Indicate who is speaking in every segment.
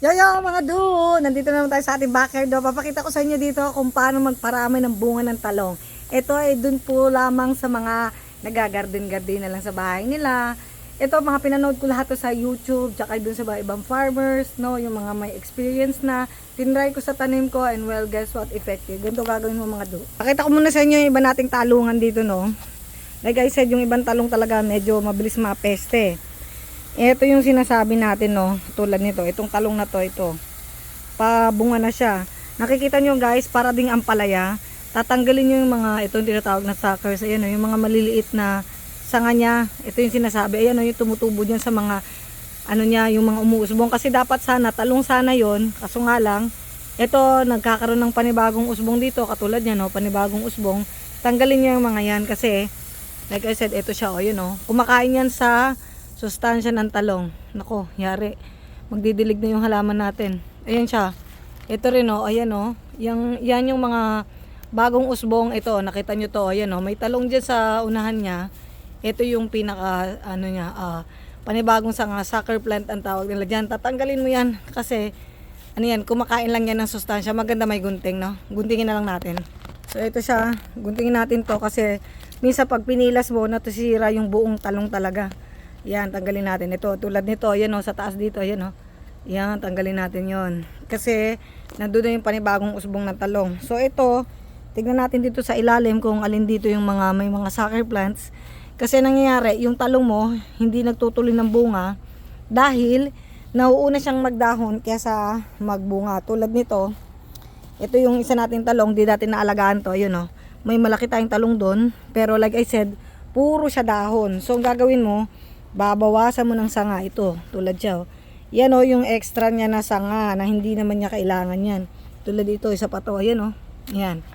Speaker 1: Yo yo mga du, nandito naman tayo sa ating backyard. Papakita ko sa inyo dito kung paano magparami ng bunga ng talong. Ito ay dun po lamang sa mga nagagarden-garden na lang sa bahay nila. Ito mga pinanood ko lahat sa YouTube, tsaka dun sa mga ibang farmers, no, yung mga may experience na. Tinry ko sa tanim ko and well, guess what, effective. Ganito gagawin mo mga du. Pakita ko muna sa inyo yung iba nating talungan dito, no. Like I said, yung ibang talong talaga medyo mabilis mapeste. Ito yung sinasabi natin, no. Tulad nito. Itong talong na to, ito. Pabunga na siya. Nakikita nyo guys, para ding ampalaya. Tatanggalin nyo yung mga, ito yung tinatawag na suckers. Ayan, no, yung mga maliliit na sanga niya. Ito yung sinasabi. Ayan, no, yung tumutubo dyan sa mga, ano niya, yung mga umuusbong. Kasi dapat sana, talong sana yon Kaso nga lang, ito, nagkakaroon ng panibagong usbong dito. Katulad niya, no, panibagong usbong. Tanggalin niyo yung mga yan kasi, like I said, ito siya, o, yun, no. Kumakain yan sa sustansya ng talong. Nako, yari. Magdidilig na yung halaman natin. Ayan siya. Ito rin oh, ayan oh. Yang, yan yung mga bagong usbong. Ito, nakita nyo to. Ayan oh, may talong dyan sa unahan niya. Ito yung pinaka, ano niya, ah, panibagong sanga, sucker plant ang tawag nila dyan. Tatanggalin mo yan kasi, ano yan, kumakain lang yan ng sustansya. Maganda may gunting, no? Guntingin na lang natin. So, ito siya. Guntingin natin to kasi minsan pag pinilas mo, natusira yung buong talong talaga. Yan, tanggalin natin ito. Tulad nito, yan o, sa taas dito, yan o. Yan, tanggalin natin yon Kasi, nandun na yung panibagong usbong ng talong. So, ito, tignan natin dito sa ilalim kung alin dito yung mga, may mga sucker plants. Kasi nangyayari, yung talong mo, hindi nagtutuloy ng bunga dahil nauuna siyang magdahon kaysa magbunga. Tulad nito, ito yung isa nating talong, di natin naalagaan to, yun o. May malaki tayong talong doon, pero like I said, puro siya dahon. So, ang gagawin mo, babawasan mo ng sanga ito, tulad siya. oh. Yan o, yung extra niya na sanga na hindi naman niya kailangan yan. Tulad dito, isa pa to, ayan o. Yan.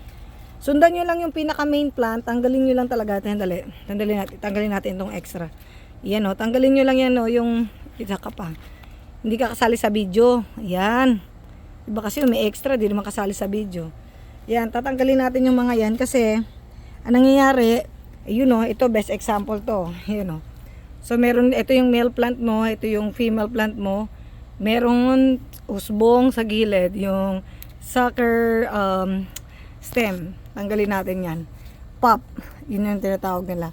Speaker 1: Sundan nyo lang yung pinaka main plant, tanggalin nyo lang talaga, tandali, tanggalin natin, tanggalin natin itong extra. Yan o, tanggalin nyo lang yan o, yung, isa ka pa. Hindi ka kasali sa video. Yan. Iba kasi yung may extra, di naman kasali sa video. Yan, tatanggalin natin yung mga yan kasi, anong nangyayari, yun o, ito best example to. Yun o. So meron ito yung male plant mo, ito yung female plant mo. Merong usbong sa gilid, yung sucker um, stem. Tanggalin natin 'yan. Pop, yun yung tinatawag nila.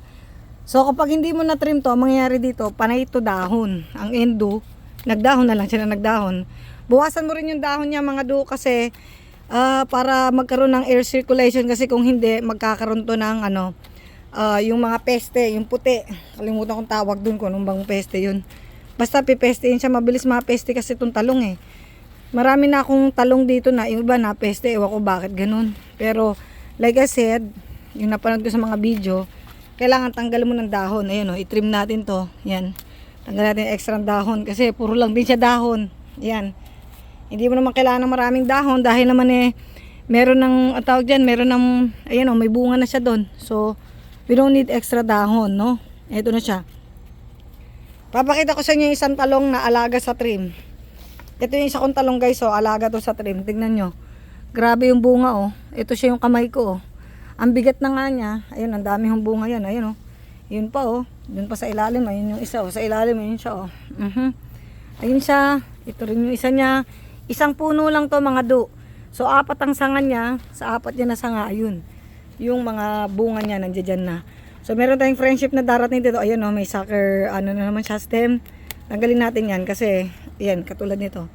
Speaker 1: So kapag hindi mo na trim to, ang mangyayari dito, panay ito dahon. Ang endo, nagdahon na lang siya na nagdahon. Buwasan mo rin yung dahon niya mga do kasi ah, para magkaroon ng air circulation kasi kung hindi magkakaroon to ng ano ah, yung mga peste, yung puti. Kalimutan kong tawag dun kung anong bang peste yun. Basta pipestein siya, mabilis mapeste kasi itong talong eh. Marami na akong talong dito na yung iba na peste, ewan ko bakit ganun. Pero like I said, yung napanood ko sa mga video, kailangan tanggalin mo ng dahon. Ayan o, i-trim natin to. Yan. Tanggal natin yung extra dahon kasi puro lang din siya dahon. Yan. Hindi mo naman kailangan ng maraming dahon dahil naman eh, meron ng, ang tawag dyan, meron ng, ayan o, may bunga na siya doon. So, we don't need extra dahon, no? Ito na siya. Papakita ko sa inyo yung isang talong na alaga sa trim. Ito yung isa kong talong guys, oh, alaga to sa trim. Tignan nyo. Grabe yung bunga, oh. Ito siya yung kamay ko, oh. Ang bigat na nga niya. Ayun, ang dami yung bunga yan. Ayun, oh. Yun pa, oh. Doon pa sa ilalim, ayun yung isa, oh. Sa ilalim, ayun siya, oh. Mhm. Ayun siya. Ito rin yung isa niya. Isang puno lang to, mga do. So, apat ang sanga niya. Sa apat niya na sanga, ayun. Yung mga bunga niya, nandiyan na. So, meron tayong friendship na darating dito. Ayun, oh, may sucker, ano na naman siya, stem. Tanggalin natin yan kasi, yan, katulad nito.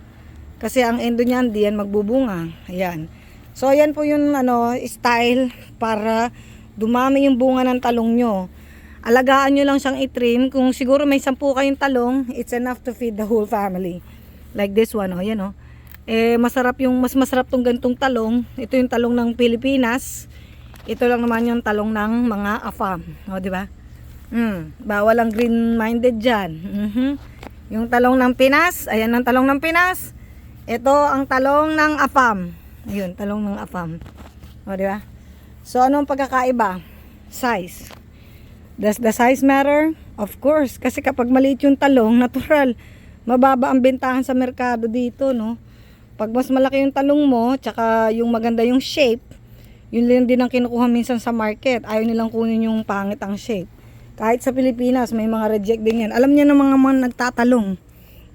Speaker 1: Kasi ang endo niyan, di yan magbubunga. Ayan. So, ayan po yung ano, style para dumami yung bunga ng talong nyo. Alagaan nyo lang siyang itrim. Kung siguro may sampu kayong talong, it's enough to feed the whole family. Like this one, oh, ayan, oh. Eh, masarap yung, mas masarap tong gantong talong. Ito yung talong ng Pilipinas. Ito lang naman yung talong ng mga AFAM. O, di ba? Mm, bawal ang green-minded dyan. Mhm. Yung talong ng Pinas, ayan ang talong ng Pinas. Ito ang talong ng AFAM. Ayun, talong ng AFAM. O, di ba? So, anong pagkakaiba? Size. Does the size matter? Of course. Kasi kapag maliit yung talong, natural. Mababa ang bentahan sa merkado dito, no? Pag mas malaki yung talong mo, tsaka yung maganda yung shape, yun lang din ang kinukuha minsan sa market. Ayaw nilang kunin yung pangit ang shape. Kahit sa Pilipinas, may mga reject din yan. Alam niya ng mga mga nagtatalong.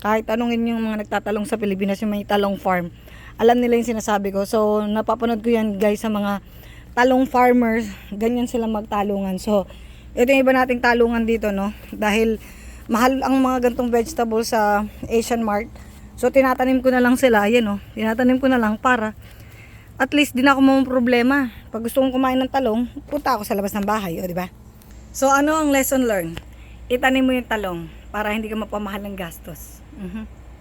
Speaker 1: Kahit tanungin yung mga nagtatalong sa Pilipinas, yung may talong farm, alam nila yung sinasabi ko. So, napapanood ko yan guys sa mga talong farmers, ganyan sila magtalungan. So, ito yung iba nating talungan dito, no? Dahil mahal ang mga gantong vegetables sa Asian Mart. So, tinatanim ko na lang sila, yan, no? Tinatanim ko na lang para at least di na ako mamang problema. Pag gusto kong kumain ng talong, punta ako sa labas ng bahay, o di ba? So ano ang lesson learned? Itanim mo yung talong para hindi ka mapamahal ng gastos. Mhm.